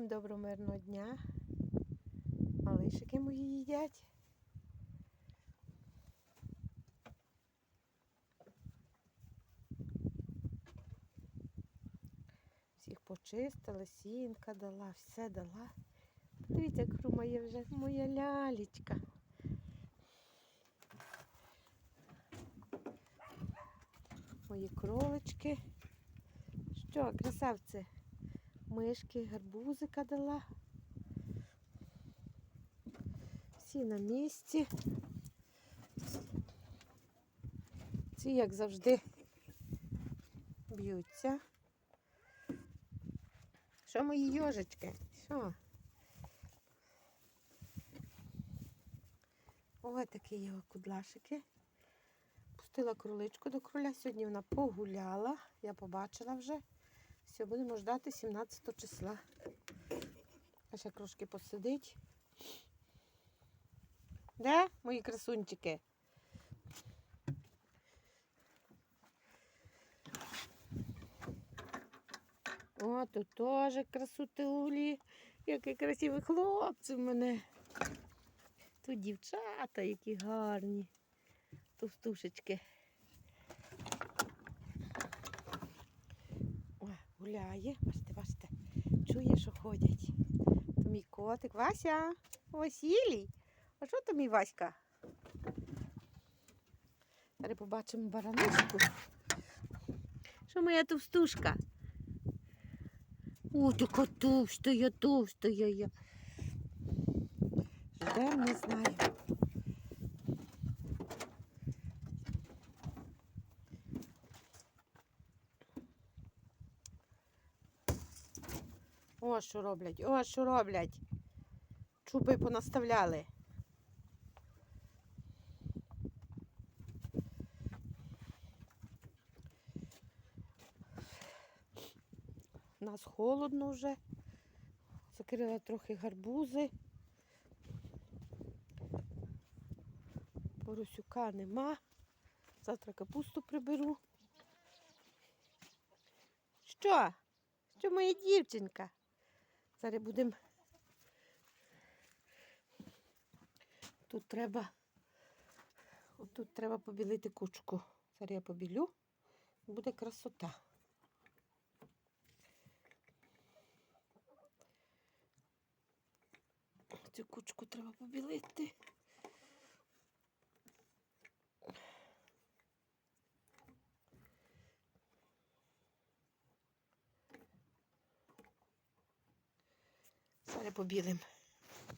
Всім доброго мирного дня. Малишики мої їдять. Всіх почистила, сінка дала, все дала. Подивіться, як хрумає вже моя лялечка. Мої кролички. Що, красавці? Мишки, гарбузика дала. Всі на місці. Ці, як завжди, б'ються. Що мої йожечки? Що? Ось такі його кудлашики. Пустила кроличку до кроля. Сьогодні вона погуляла. Я побачила вже. Все, будемо ждати 17 числа. А ще трошки посидить. Де мої красунчики? О, тут теж красотулі. Який красивий хлопці в мене. Тут дівчата, які гарні. Товстушечки. О, гуляє, бачите, бачите. Чує, що ходять. То мій котик. Вася, Василій. А що то мій Васька? Зараз побачимо бараничку. Що моя товстушка? О, така товстая, товстая я. Ждем, не знаю. О, що роблять, о, що роблять. Чуби понаставляли. У нас холодно вже. Закрила трохи гарбузи. Поросюка нема. Завтра капусту приберу. Що? Що моя дівчинка? Зараз будемо. Тут треба. Отут треба побілити кучку. Зараз я побілю. Буде красота. Цю кучку треба побілити. Зараз побілимо.